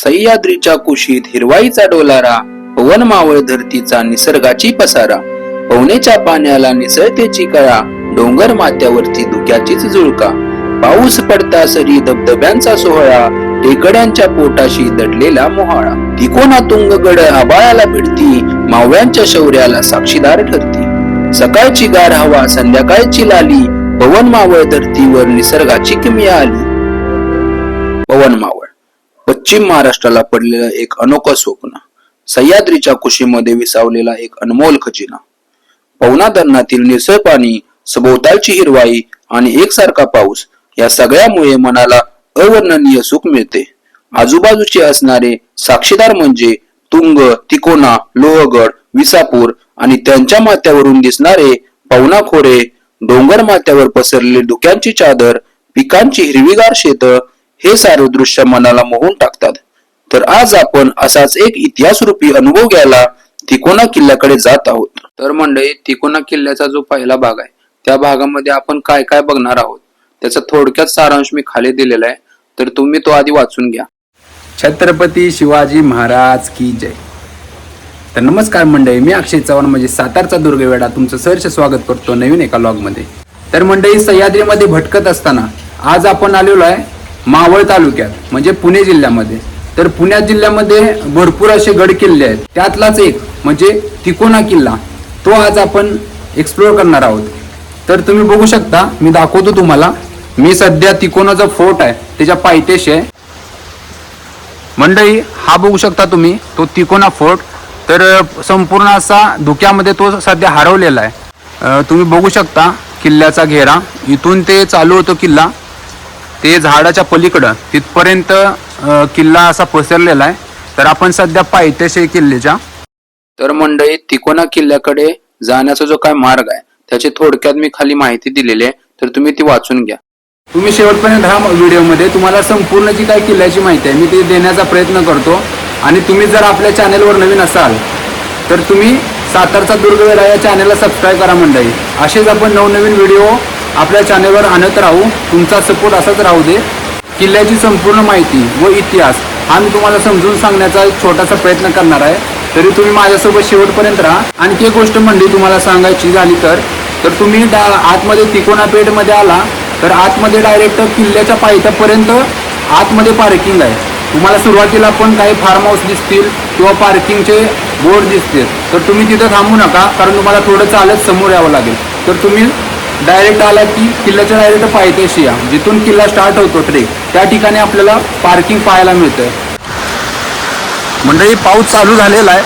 सह्याद्रीच्या कुशीत हिरवाईचा डोलारा पवन मावळ धरतीचा निसर्गाची पसारा पवनेच्या पाण्याला निसळतेची कळा डोंगर माथ्यावरती धुक्याचीच जुळका पाऊस पडता सरी धबधब्यांचा सोहळा टेकड्यांच्या पोटाशी दडलेला मोहाळा. तिकोना तुंग गड आबाळाला भिडती मावळ्यांच्या शौर्याला साक्षीदार ठरती. सकाळची गार हवा संध्याकाळची लाली पवन मावळ धरतीवर निसर्गाची किमिया आली पवन मावळ पश्चिम महाराष्ट्राला पडलेलं एक अनोखं स्वप्न. सह्याद्रीच्या कुशीमध्ये विसावलेला एक अनमोल खजिना. पवना धरणातील निसळ पाणी सभोवतालची हिरवाई आणि एकसारखा पाऊस या सगळ्यामुळे मनाला अवर्णनीय सुख मिळते. आजूबाजूचे असणारे साक्षीदार म्हणजे तुंग तिकोना लोहगड विसापूर आणि त्यांच्या माथ्यावरून दिसणारे पवना खोरे डोंगर माथ्यावर पसरलेली धुक्यांची चादर पिकांची हिरवीगार शेतं हे सारे दृश्य मनाला मोहून टाकतात. तर आज आपण असाच एक इतिहासरूपी अनुभव घ्यायला तिकोना किल्ल्याकडे जात आहोत. तर मंडळी तिकोना किल्ल्याचा जो पहिला भाग आहे त्या भागामध्ये आपण काय काय बघणार आहोत? त्याचा थोडक्यात सारांश मी खाली दिलेला आहे. तर तुम्ही तो आधी वाचून घ्या. छत्रपती शिवाजी महाराज की जय. तर नमस्कार मंडळी मी अक्षय चव्हाण म्हणजे सातारचा दुर्गवेडा तुमचं सहर्ष स्वागत करतो नवीन एका लॉगमध्ये. तर मंडळी सह्याद्रीमध्ये भटकत असताना आज आपण आलेलो आहे मावळ तालुक्यात म्हणजे पुणे जिल्ह्यामध्ये. तर पुणे जिल्ह्यामध्ये भरपूर असे गड किल्ले आहेत. त्यातलाच एक म्हणजे तिकोना किल्ला. तो आज आपण एक्सप्लोअर करणार आहोत. तर तुम्ही बघू शकता मी दाखवतो तुम्हाला. मी सध्या तिकोनाचा फोर्ट आहे त्याच्या पायथ्याशी आहे. मंडळी हा बघू शकता तुम्ही तो तिकोना फोर्ट. तर संपूर्ण असा धुक्यामध्ये तो सध्या हरवलेला आहे. तुम्ही बघू शकता किल्ल्याचा घेरा. इथून ते चालू होतो किल्ला. ते झाडाच्या पलीकडं तिथपर्यंत किल्ला असा पसरलेला आहे. तर आपण सध्या पायथ्याशी किल्ल्याच्या तर मंडळी तिकोना किल्ल्याकडे जाण्याचा जो काय मार्ग आहे त्याची थोडक्यात मी खाली माहिती दिलेली आहे. तर तुम्ही ती वाचून घ्या. तुम्ही शेवटपर्यंत हा व्हिडिओमध्ये. तुम्हाला संपूर्ण जी काही किल्ल्याची माहिती आहे मी ती देण्याचा प्रयत्न करतो. आणि तुम्ही जर आपल्या चॅनेलवर नवीन असाल तर तुम्ही सातारचा दुर्गवेढा या चॅनेलला सबस्क्राईब करा मंडळी. असेच आपण नवनवीन व्हिडिओ आपल्या चॅनेलवर आणत राहू तुमचा सपोर्ट असाच राहू दे. किल्ल्याची संपूर्ण माहिती व इतिहास हा मी तुम्हाला समजून सांगण्याचा एक छोटासा प्रयत्न करणार आहे. तरी तुम्ही माझ्यासोबत शेवटपर्यंत राहा. आणखी एक गोष्ट म्हणली तुम्हाला सांगायची झाली तर तर तुम्ही डा आतमध्ये तिकोना पेठमध्ये आला तर आतमध्ये डायरेक्ट किल्ल्याच्या पायथ्यापर्यंत आतमध्ये पार्किंग आहे. तुम्हाला सुरुवातीला पण काही फार्म हाऊस दिसतील किंवा पार्किंगचे बोर्ड दिसतील. तर तुम्ही तिथं थांबू नका कारण तुम्हाला थोडं चालत समोर यावं लागेल. तर तुम्ही डायरेक्ट आला की किल्ल्याच्या डायरेक्ट पायथ्याशी या जिथून किल्ला स्टार्ट होतो ट्रेक त्या ठिकाणी आपल्याला पार्किंग पाहायला मिळतंय. मंडळी पाऊस चालू झालेला आहे.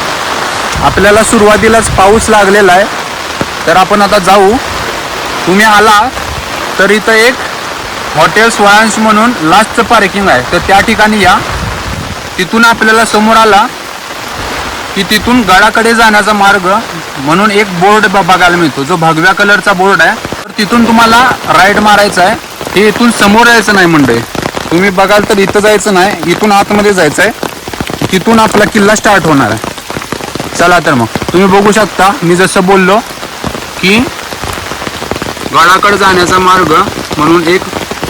आपल्याला सुरुवातीलाच पाऊस लागलेला आहे. तर आपण आता जाऊ. तुम्ही आला तर इथं एक हॉटेल स्वयंस म्हणून लास्टचं पार्किंग आहे. तर त्या ठिकाणी या. तिथून आपल्याला समोर आला की तिथून गडाकडे जाण्याचा मार्ग म्हणून एक बोर्ड बघायला मिळतो. जो भगव्या कलरचा बोर्ड आहे. तिथून तुम्हाला राईट मारायचा आहे. हे इथून समोर यायचं नाही मंडळी तुम्ही बघाल तर इथं जायचं नाही इथून आतमध्ये जायचं आहे तिथून आपला किल्ला स्टार्ट होणार आहे. चला तर मग. तुम्ही बघू शकता मी जसं बोललो की गडाकडे जाण्याचा मार्ग म्हणून एक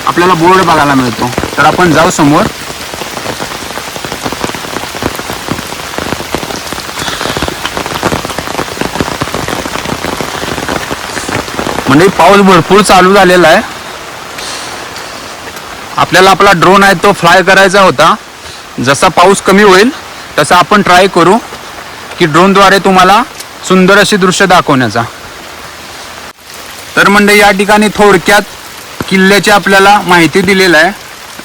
आपल्याला बोर्ड बघायला मिळतो. तर आपण जाऊ समोर. म्हणजे पाऊस भरपूर चालू झालेला आहे. आपल्याला आपला ड्रोन आहे तो फ्लाय करायचा होता. जसा पाऊस कमी होईल तसा आपण ट्राय करू की ड्रोनद्वारे तुम्हाला सुंदर अशी दृश्य दाखवण्याचा. तर म्हणजे या ठिकाणी थोडक्यात किल्ल्याची आपल्याला माहिती दिलेला आहे.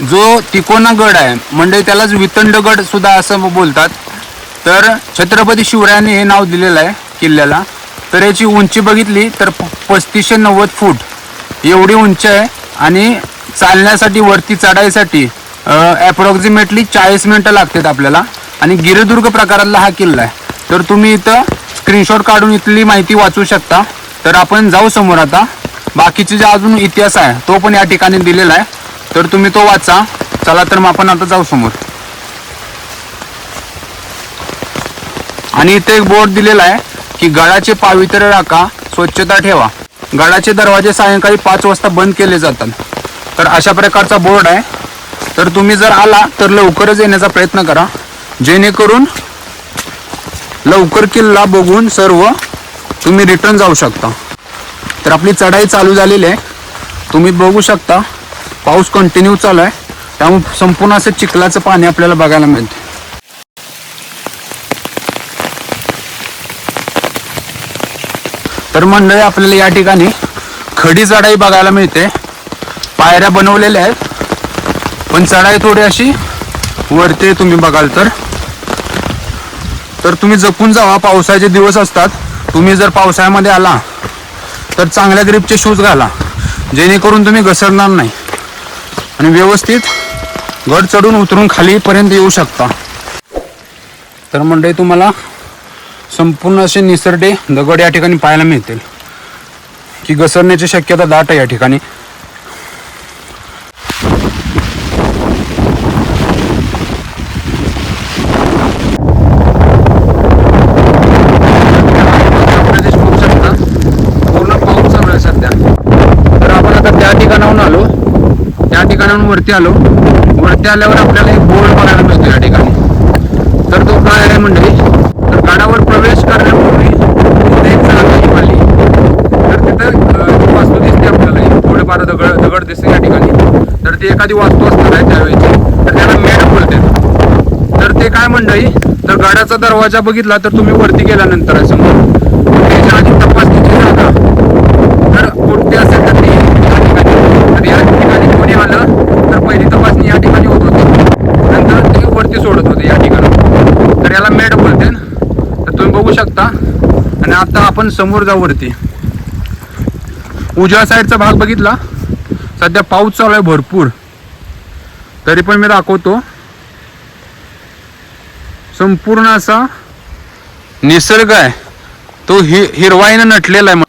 जो तिकोना गड आहे म्हणजे त्यालाच वितंडगड सुद्धा असं बोलतात. तर छत्रपती शिवरायांनी हे नाव दिलेलं आहे किल्ल्याला. तर याची उंची बघितली तर पस्तीसशे नव्वद फूट. एवढी उंच आहे आणि चालण्यासाठी वरती चढायसाठी ॲप्रॉक्झिमेटली चाळीस मिनटं लागतात आपल्याला. आणि गिरिदुर्ग प्रकारातला हा किल्ला आहे. तर तुम्ही इथं स्क्रीनशॉट काढून इथली माहिती वाचू शकता. तर आपण जाऊ समोर आता. बाकीचे जे अजून इतिहास आहे तो पण या ठिकाणी दिलेला आहे. तर तुम्ही तो वाचा. चला तर मग आपण आता जाऊ समोर. आणि इथे एक बोर्ड दिलेला आहे की गडाचे पावित्र्य राखा स्वच्छता ठेवा. गडाचे दरवाजे सायंकाळी पाच वाजता बंद केले जातात. तर अशा प्रकारचा बोर्ड आहे. तर तुम्ही जर आला तर लवकरच येण्याचा प्रयत्न करा. जेणेकरून लवकर किल्ला बघून सर्व तुम्ही रिटर्न जाऊ शकता. तर आपली चढाई चालू झालेली आहे. तुम्ही बघू शकता पाऊस कंटिन्यू चालू आहे. त्यामुळे संपूर्ण असं चिखलाचं पाणी आपल्याला बघायला मिळतं तर मंडळी आपल्याला या ठिकाणी खडी चढाई बघायला मिळते. पायऱ्या बनवलेल्या आहेत. पण चढाई थोडी अशी वरते तुम्ही बघाल तर. तर तुम्ही जपून जावा पावसाचे दिवस असतात. तुम्ही जर पावसाळ्यामध्ये आला तर चांगल्या ग्रीपचे शूज घाला. जेणेकरून तुम्ही घसरणार नाही. आणि व्यवस्थित गड चढून उतरून खालीपर्यंत येऊ शकता. तर मंडळी तुम्हाला संपूर्ण असे निसरडे दगड या ठिकाणी पाहायला मिळतील. की घसरण्याची शक्यता दाट आहे या ठिकाणी. पूर्ण पाऊस आहे सध्या. तर आपण त्या ठिकाणाहून आलो. त्या ठिकाणाहून वरती आलो. वरती आल्यावर आपल्याला एक बोर्ड बघायला मिळतो या ठिकाणी. तर तो काय आहे मंडळी तर गडावर प्रवेश करण्यापूर्वी तिथे एक चाळणी आली तर तिथं अं, वास्तू दिसते बारा दगड दगड दिसते या ठिकाणी. तर ती एखादी वास्तू असणार आहे त्यावेळेची तर त्याला मेड बोलते. तर ते काय मंडळी तर गाड्याचा दरवाजा बघितला तर तुम्ही वरती गेल्यानंतर समोर. त्याच्या आधी तपासणीची जागा. तर कोणती असेल तर ती या ठिकाणी. तर या ठिकाणी कोणी आलं तर पहिली तपासणी या ठिकाणी होत होती. नंतर ते वरती सोडत होते या ठिकाणी. तर याला मेड बोलते. तर तुम्ही बघू शकता. आणि आता आपण समोर जाऊ वरती. उजव्या साईडचा भाग बघितला? सध्या पाऊस चालू आहे भरपूर. तरी पण मी दाखवतो. संपूर्ण असा निसर्ग आहे. तो हि हिरवाईनं नटलेला आहे.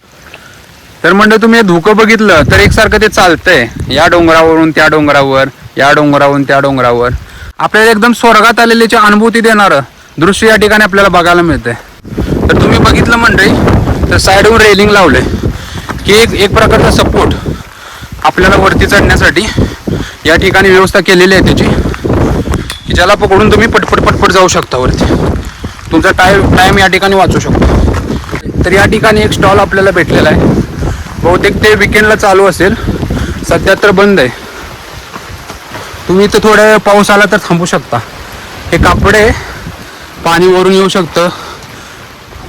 तर म्हणजे तुम्ही हे धुकं बघितलं तर एकसारखं ते चालतंय. या डोंगरावरून त्या डोंगरावर या डोंगरावरून त्या डोंगरावर. आपल्याला एकदम स्वर्गात आलेल्याची अनुभूती देणारं दृश्य या ठिकाणी आपल्याला बघायला मिळतंय. तर तुम्ही बघितलं मंडळी तर साईडवरून रेलिंग लावलंय. की एक एक प्रकारचा सपोर्ट आपल्याला वरती चढण्यासाठी या ठिकाणी व्यवस्था केलेली आहे त्याची की ज्याला पकडून तुम्ही पटपट पटपट जाऊ शकता वरती. तुमचा टाईम टाईम या ठिकाणी वाचू शकतो. तर या ठिकाणी एक स्टॉल आपल्याला भेटलेला आहे. बहुतेक ते विकेंडला चालू असेल. सध्या तर बंद आहे. तुम्ही इथं थोड्या वेळ पाऊस आला तर थांबू शकता. हे कापडे पाणी वरून येऊ शकतं.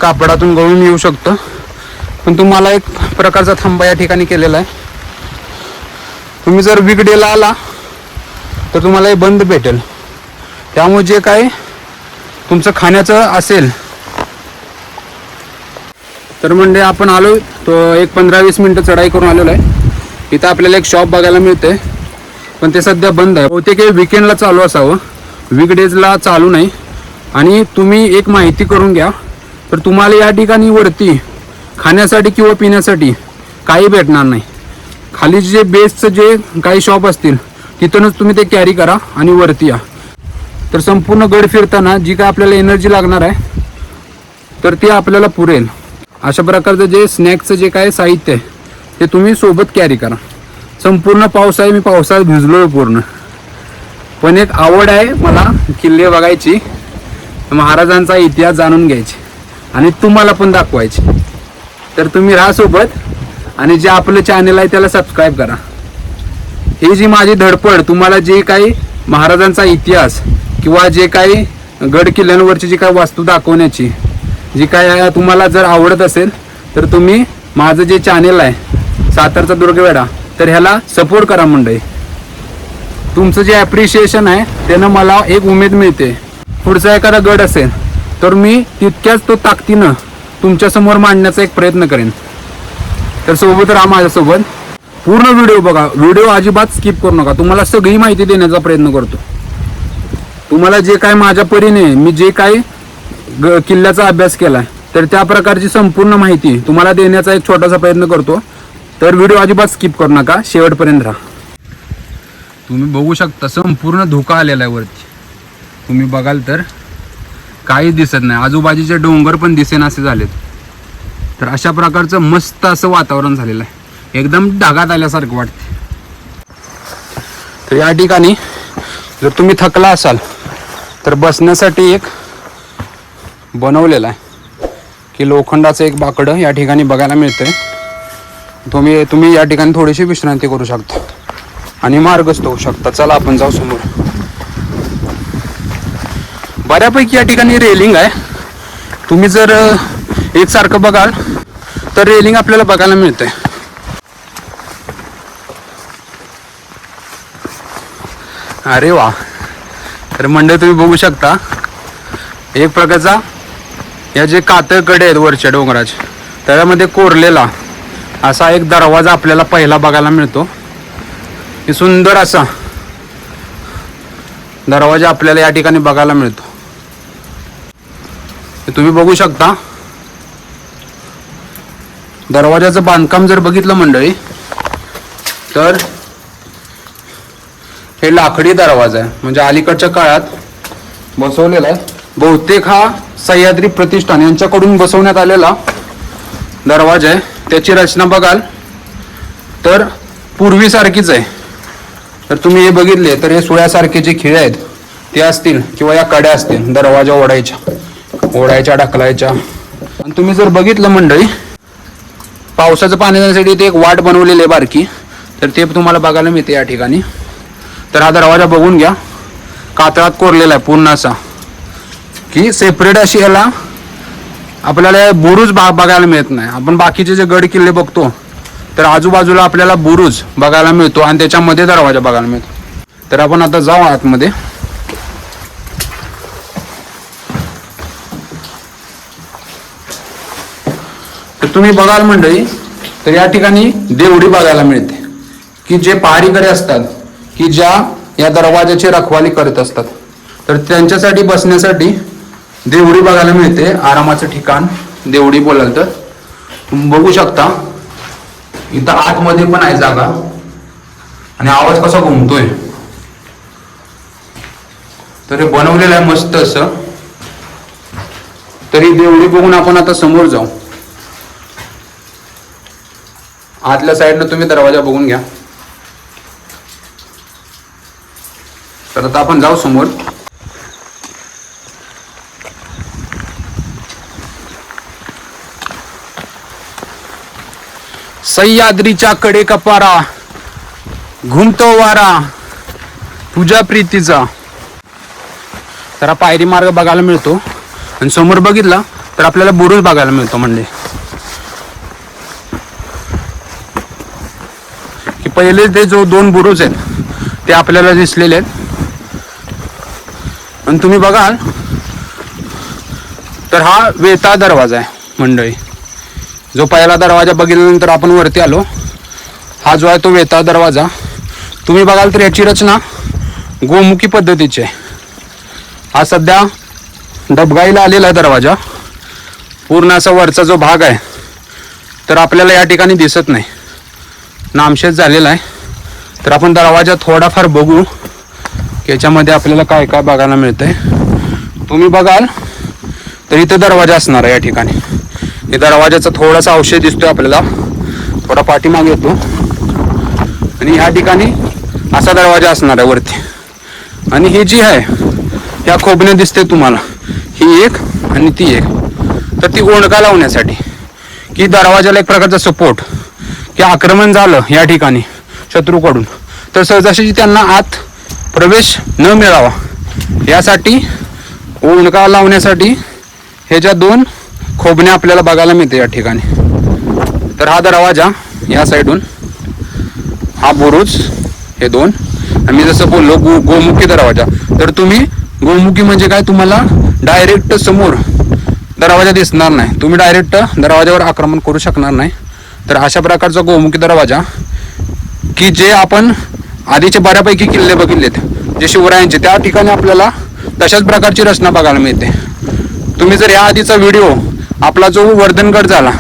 कापडातून गळून येऊ शकतं. पण तुम्हाला एक प्रकारचा थांबा या ठिकाणी केलेला आहे. तुम्ही जर वीकडेला आला तर तुम्हाला हे बंद भेटेल. त्यामुळे जे काय तुमचं खाण्याचं असेल तर म्हणजे आपण आलो तो एक पंधरा वीस मिनटं चढाई करून आलेलो आहे. इथं आपल्याला एक शॉप बघायला मिळते. पण ते सध्या बंद आहे. बहुतेक हे विकेंडला चालू असावं. वीकडेजला चालू नाही. आणि तुम्ही एक माहिती करून घ्या. तर तुम्हाला या ठिकाणी वरती खाण्यासाठी किंवा पिण्यासाठी काही भेटणार नाही. खाली जे बेसचं जे काही शॉप असतील तिथूनच तुम्ही ते कॅरी करा आणि वरती या. तर संपूर्ण गड फिरताना जी काय आपल्याला एनर्जी लागणार आहे तर ती आपल्याला पुरेल. अशा प्रकारचं जे स्नॅक्सचं जे काय साहित्य आहे ते तुम्ही सोबत कॅरी करा. संपूर्ण पाऊस आहे मी पावसाळ्यात भिजलो पूर्ण. पण एक आवड आहे मला किल्ले बघायची. महाराजांचा इतिहास जाणून घ्यायची. आणि तुम्हाला पण दाखवायची. तर तुम्ही राहा सोबत आणि जे आपलं चॅनल आहे त्याला सबस्क्राईब करा. ही जी माझी धडपड तुम्हाला जे काही महाराजांचा इतिहास किंवा जे काही गड किल्ल्यांवरची जी काही वास्तू दाखवण्याची जी काय तुम्हाला जर आवडत असेल तर तुम्ही माझं जे चॅनेल आहे सातारचा दुर्गवेडा तर ह्याला सपोर्ट करा मंडळी. तुमचं जे ॲप्रिशिएशन आहे त्यानं मला एक उमेद मिळते. पुढचा एखादा गड असेल तर मी तितक्याच तो ताकदीनं तुमच्यासमोर मांडण्याचा एक प्रयत्न करेन. तर सोबत राहा माझ्यासोबत. पूर्ण व्हिडिओ बघा. व्हिडिओ अजिबात स्किप करू नका. तुम्हाला सगळी माहिती देण्याचा प्रयत्न करतो. तुम्हाला जे काय माझ्या परीने मी जे काय ग- किल्ल्याचा अभ्यास केला तर त्या प्रकारची संपूर्ण माहिती तुम्हाला देण्याचा एक छोटासा प्रयत्न करतो. तर व्हिडिओ अजिबात स्किप करू नका. शेवटपर्यंत राहा. तुम्ही बघू शकता संपूर्ण धोका आलेला आहे वरती. तुम्ही बघाल तर काही दिसत नाही. आजूबाजूचे डोंगर पण दिसेन असे झालेत. तर अशा प्रकारचं मस्त असं वातावरण झालेलं आहे. एकदम ढगात आल्यासारखं वाटते तर या ठिकाणी जर तुम्ही थकला असाल तर बसण्यासाठी एक बनवलेलं आहे. की लोखंडाचं एक बाकडं या ठिकाणी बघायला मिळतंय. तुम्ही तुम्ही या ठिकाणी थोडीशी विश्रांती करू शकता. आणि मार्गस्थ होऊ शकता. चला आपण जाऊ समोर. बऱ्यापैकी या ठिकाणी रेलिंग आहे. तुम्ही जर एकसारखं बघाल तर रेलिंग आपल्याला बघायला मिळते अरे वा. तर मंडळ तुम्ही बघू शकता एक प्रकारचा या जे कातळकडे आहेत वरच्या डोंगराचे त्याच्यामध्ये कोरलेला असा एक दरवाजा आपल्याला पहिला बघायला मिळतो. की सुंदर असा दरवाजा आपल्याला या ठिकाणी बघायला मिळतो. हे तुम्ही बघू शकता. दरवाजाचं बांधकाम जर बघितलं मंडळी तर हे लाकडी दरवाजा आहे. म्हणजे अलीकडच्या काळात बसवलेला आहे. बहुतेक हा सह्याद्री प्रतिष्ठान यांच्याकडून बसवण्यात आलेला दरवाजा आहे. त्याची रचना बघाल तर पूर्वीसारखीच आहे. तर तुम्ही हे बघितले तर हे सुळ्यासारखे जे खिळे आहेत ते असतील किंवा या कड्या असतील दरवाजा ओढायच्या. ओढायच्या ढकलायच्या. आणि तुम्ही जर बघितलं मंडळी पावसाचं पाणी जाण्यासाठी ते एक वाट बनवलेली आहे बारकी. तर ते तुम्हाला बघायला मिळते या ठिकाणी. तर हा दरवाजा बघून घ्या. कातळात कोरलेला आहे पूर्ण असा. की सेपरेट अशी याला आपल्याला बुरुज बा बघायला मिळत नाही. आपण बाकीचे जे गड किल्ले बघतो तर आजूबाजूला आपल्याला बुरुज बघायला मिळतो आणि त्याच्यामध्ये दरवाजा बघायला मिळतो. तर आपण आता जाऊ आतमध्ये. तुम्ही बघाल मंडळी तर या ठिकाणी देवडी बघायला मिळते. की जे पहारीकडे असतात की ज्या या दरवाजाची रखवाली करत असतात. तर त्यांच्यासाठी बसण्यासाठी देवडी बघायला मिळते. आरामाचं ठिकाण देवडी बोलाल तर. तुम्ही बघू शकता इथं आतमध्ये पण आहे जागा. आणि आवाज कसा घुमतोय. तर हे बनवलेलं आहे मस्त असं. तरी देवडी बघून आपण आता समोर जाऊ. आतल्या साईडनं तुम्ही दरवाजा बघून घ्या. तर आता आपण जाऊ समोर. सह्याद्रीच्या कडे कपारा घुमतो वारा तुझ्या प्रीतीचा. तर हा पायरी मार्ग बघायला मिळतो. आणि समोर बघितला तर आपल्याला बुरुज बघायला मिळतो म्हणजे. पहिले ते जो दोन बुरुज आहेत ते आपल्याला दिसलेले आहेत. आणि तुम्ही बघाल तर हा वेता दरवाजा आहे मंडळी. जो पहिला दरवाजा बघितल्यानंतर आपण वरती आलो हा जो आहे तो वेता दरवाजा. तुम्ही बघाल तर याची रचना गोमुखी पद्धतीची आहे. हा सध्या डबगाईला आलेला आहे दरवाजा. पूर्ण असा वरचा जो भाग आहे तर आपल्याला या ठिकाणी दिसत नाही. नामशेष झालेला आहे. तर आपण दरवाजा थोडाफार बघू याच्यामध्ये आपल्याला काय काय बघायला मिळतंय. तुम्ही बघाल तर इथं दरवाजा असणार आहे या ठिकाणी. हे दरवाजाचा थोडासा अवशेष दिसतोय आपल्याला. थोडा पाठीमागे येतो. आणि ह्या ठिकाणी असा दरवाजा असणार आहे वरती. आणि ही जी आहे ह्या खोबणे दिसते तुम्हाला. ही एक आणि ती एक. तर ती ओंडका लावण्यासाठी. की दरवाजाला एक प्रकारचा सपोर्ट की आक्रमण झालं या ठिकाणी शत्रूकडून. तर सहजाशी त्यांना आत प्रवेश न मिळावा यासाठी ओंडका लावण्यासाठी ह्याच्या दोन खोबण्या आपल्याला बघायला मिळते या ठिकाणी. तर हा दरवाजा या साईडून हा बुरुज हे दोन. आम्ही मी जसं बोललो गो गोमुखी दरवाजा. तर तुम्ही गोमुखी म्हणजे काय? तुम्हाला डायरेक्ट समोर दरवाजा दिसणार नाही. तुम्ही डायरेक्ट दरवाजावर आक्रमण करू शकणार नाही. तर अशा प्रकारचा गोमुखी दरवाजा की जे आपण आधीचे बऱ्यापैकी किल्ले बघितलेत जे शिवरायांचे त्या ठिकाणी आपल्याला तशाच प्रकारची रचना बघायला मिळते. तुम्ही जर या आधीचा व्हिडिओ आपला जो वर्धनगड झाला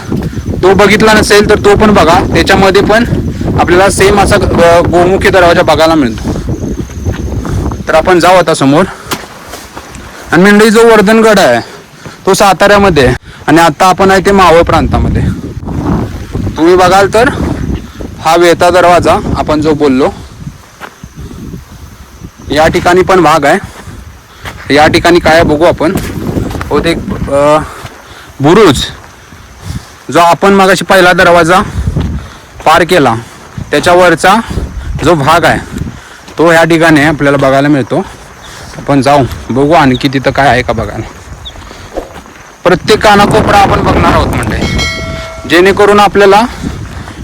तो बघितला नसेल तर तो पण बघा. त्याच्यामध्ये पण आपल्याला सेम असा गोमुखी दरवाजा बघायला मिळतो. तर आपण जाऊ आता समोर. आणि मेंढी जो वर्धनगड आहे तो साताऱ्यामध्ये आहे. आणि आता आपण आहे ते मावळ प्रांतामध्ये. तुम्ही बघाल तर हा वेता दरवाजा आपण जो बोललो या ठिकाणी पण भाग आहे. या ठिकाणी काय आहे बघू आपण? हो ते बुरुज जो आपण मगाशी पहिला दरवाजा पार केला त्याच्यावरचा जो भाग आहे तो ह्या ठिकाणी आपल्याला बघायला मिळतो. आपण जाऊ बघू आणखी तिथं काय आहे का बघायला. प्रत्येक कानाकोपरा आपण बघणार आहोत म्हणजे. जेणेकरून आपल्याला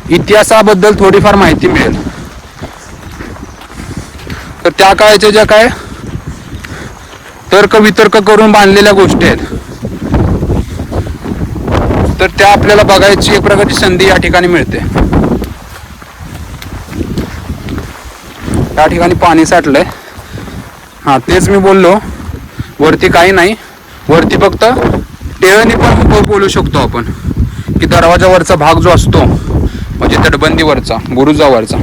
इतिहासाबद्दल थोडीफार माहिती मिळेल. तर त्या काळाच्या ज्या काय तर्क वितर्क करून बांधलेल्या गोष्टी आहेत. तर त्या आपल्याला बघायची एक प्रकारची संधी या ठिकाणी मिळते. या ठिकाणी पाणी साठलंय. हा तेच मी बोललो. वरती काही नाही. वरती फक्त टेळणी पण बोलू शकतो आपण. की दरवाजावरचा भाग जो असतो म्हणजे तटबंदीवरचा बुरुजावरचा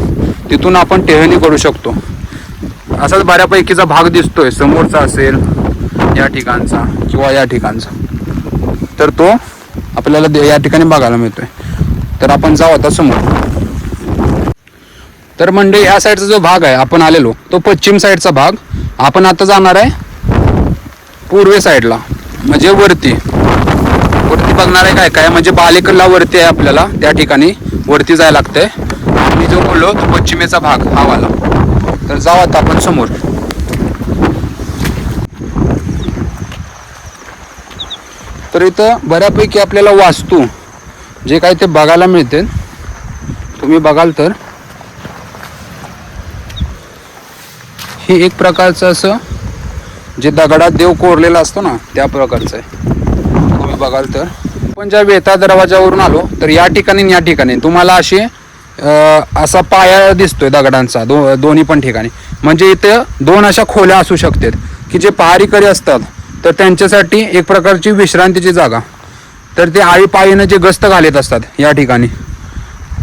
तिथून आपण टेहणी करू शकतो. असाच बऱ्यापैकीचा भाग दिसतोय समोरचा असेल या ठिकाणचा किंवा या ठिकाणचा. तर तो आपल्याला दे- या ठिकाणी बघायला मिळतोय. तर आपण जाऊ आता समोर. तर म्हणजे या साईडचा जो भाग आहे आपण आलेलो तो पश्चिम साईडचा भाग. आपण आता जाणार आहे पूर्वे साईडला म्हणजे वरती. बघणार आहे काय काय. म्हणजे बालेकरला वरती आहे आपल्याला त्या ठिकाणी वरती जायला लागतंय. मी जो बोललो तो पश्चिमेचा भाग हा वाला. तर जाऊ आता आपण समोर. तर इथं बऱ्यापैकी आपल्याला वास्तू जे काही ते बघायला मिळते. तुम्ही बघाल तर. हे एक प्रकारचं असं जे दगडात देव कोरलेला असतो ना त्या प्रकारचं आहे. तुम्ही बघाल तर. आपण ज्या वेता दरवाजावरून आलो तर या ठिकाणी या ठिकाणी. तुम्हाला अशी असा पाया दिसतोय दगडांचा दो दोन्ही पण ठिकाणी. म्हणजे इथे दोन अशा खोल्या असू शकतात की जे पहारीकरी असतात तर त्यांच्यासाठी एक प्रकारची विश्रांतीची जागा. तर ते आळीपाळीनं जे गस्त घालत असतात या ठिकाणी.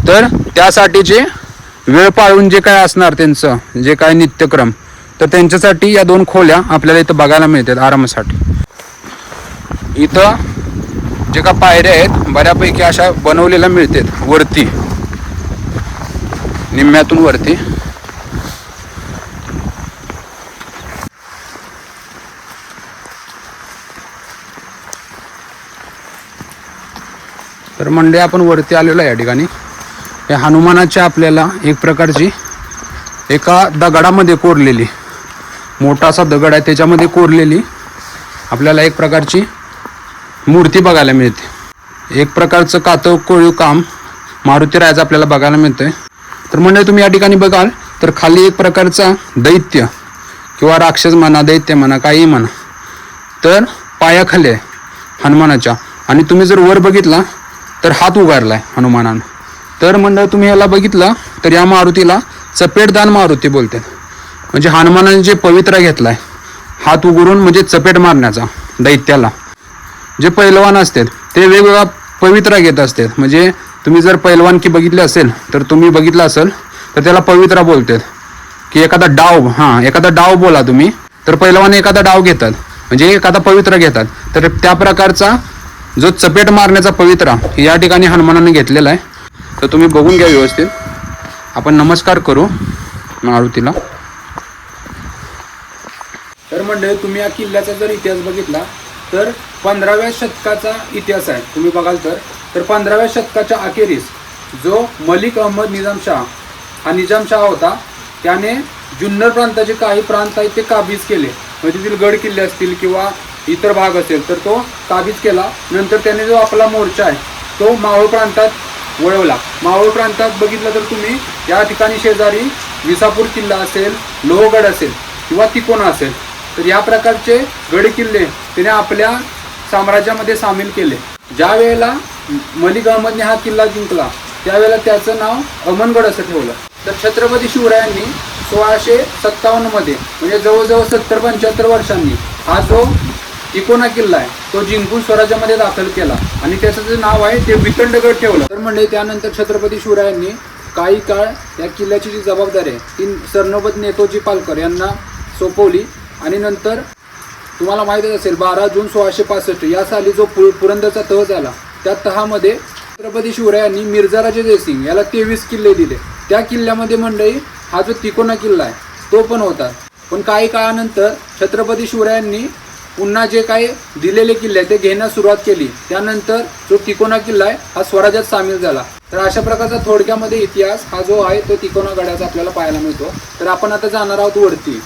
तर त्यासाठी जे वेळ पाळून जे काय असणार त्यांचं जे काय नित्यक्रम तर त्यांच्यासाठी या दोन खोल्या आपल्याला इथं बघायला मिळतात आरामासाठी. इथं जे का पायऱ्या आहेत बऱ्यापैकी अशा बनवलेल्या मिळतात वरती. निम्म्यातून वरती. तर म्हणजे आपण वरती आलेलो आहे या ठिकाणी. या हनुमानाची आपल्याला एक प्रकारची एका दगडामध्ये कोरलेली मोठासा दगड आहे त्याच्यामध्ये कोरलेली आपल्याला एक प्रकारची मूर्ती बघायला मिळते. एक प्रकारचं कातव कोळीव काम मारुती रायाचं आपल्याला बघायला मिळतंय. तर म्हणजे तुम्ही या ठिकाणी बघाल तर खाली एक प्रकारचा दैत्य किंवा राक्षस म्हणा दैत्य म्हणा काही म्हणा तर पायाखाली आहे हनुमानाच्या. आणि तुम्ही जर वर बघितला तर हात उगारलाय हनुमानानं. तर मंडळ तुम्ही याला बघितलं तर या मारुतीला चपेटदान मारुती बोलतात. म्हणजे हनुमानाने जे पवित्रा आहे हात उघडून म्हणजे चपेट मारण्याचा दैत्याला. जे पैलवान असतात ते वेगवेगळा पवित्रा घेत असतात. म्हणजे तुम्ही जर पैलवानकी बघितली असेल तर तुम्ही बघितलं असेल तर त्याला पवित्रा बोलतात. की एखादा डाव हां एखादा डाव बोला तुम्ही. तर पैलवान एखादा डाव घेतात. म्हणजे एखादा पवित्रा घेतात. तर त्या प्रकारचा जो चपेट मारण्याचा पवित्रा या ठिकाणी हनुमानाने घेतलेला आहे. तर तुम्ही बघून घ्या व्यवस्थित. आपण नमस्कार करू मारुतीला. तर म्हणजे तुम्ही या किल्ल्याचा जर इतिहास बघितला तर पंधराव्या शतकाचा इतिहास आहे. तुम्ही बघाल तर. तर पंधराव्या शतकाच्या अखेरीस जो मलिक अहमद निजामशाह हा निजामशाह होता त्याने जुन्नर प्रांताचे काही प्रांत आहेत ते काबीज केले. म्हणजे तिथील गड किल्ले असतील किंवा इतर भाग असेल तर तो काबीज केला. नंतर त्याने जो आपला मोर्चा आहे तो मावळ प्रांतात वळवला. मावळ प्रांतात बघितलं तर तुम्ही या ठिकाणी शेजारी विसापूर किल्ला असेल लोहगड असेल किंवा तिकोना असेल तर या प्रकारचे गड किल्ले तिने आपल्या साम्राज्यामध्ये सामील केले. ज्या वेळेला मलिक अहमदने हा किल्ला जिंकला त्यावेळेला त्याचं नाव अमनगड असं ठेवलं. तर छत्रपती शिवरायांनी सोळाशे सत्तावन्नमध्ये म्हणजे जवळजवळ सत्तर पंच्याहत्तर वर्षांनी हा जो तिकोना किल्ला आहे तो जिंकून स्वराज्यामध्ये दाखल केला आणि त्याचं जे नाव आहे ते वितंडगड ठेवलं. तर म्हणजे त्यानंतर छत्रपती शिवरायांनी काही काळ या किल्ल्याची जी जबाबदारी आहे ती सरनोबत नेतोजी पालकर यांना सोपवली. आणि नंतर तुम्हाला माहितीच असेल बारा जून सोळाशे पासष्ट या साली जो पु पुरंदरचा तह झाला त्या तहामध्ये छत्रपती शिवरायांनी मिर्झाराजे जयसिंग याला तेवीस किल्ले दिले. त्या किल्ल्यामध्ये मंडळी हा जो तिकोना किल्ला आहे तो पण होता. पण काही काळानंतर छत्रपती शिवरायांनी पुन्हा जे काही दिलेले किल्ले आहेत ते घेण्यास सुरुवात केली. त्यानंतर जो तिकोना किल्ला आहे हा स्वराज्यात सामील झाला. तर अशा प्रकारचा थोडक्यामध्ये इतिहास हा जो आहे तो तिकोना गडाचा आपल्याला पाहायला मिळतो. तर आपण आता जाणार आहोत वरती.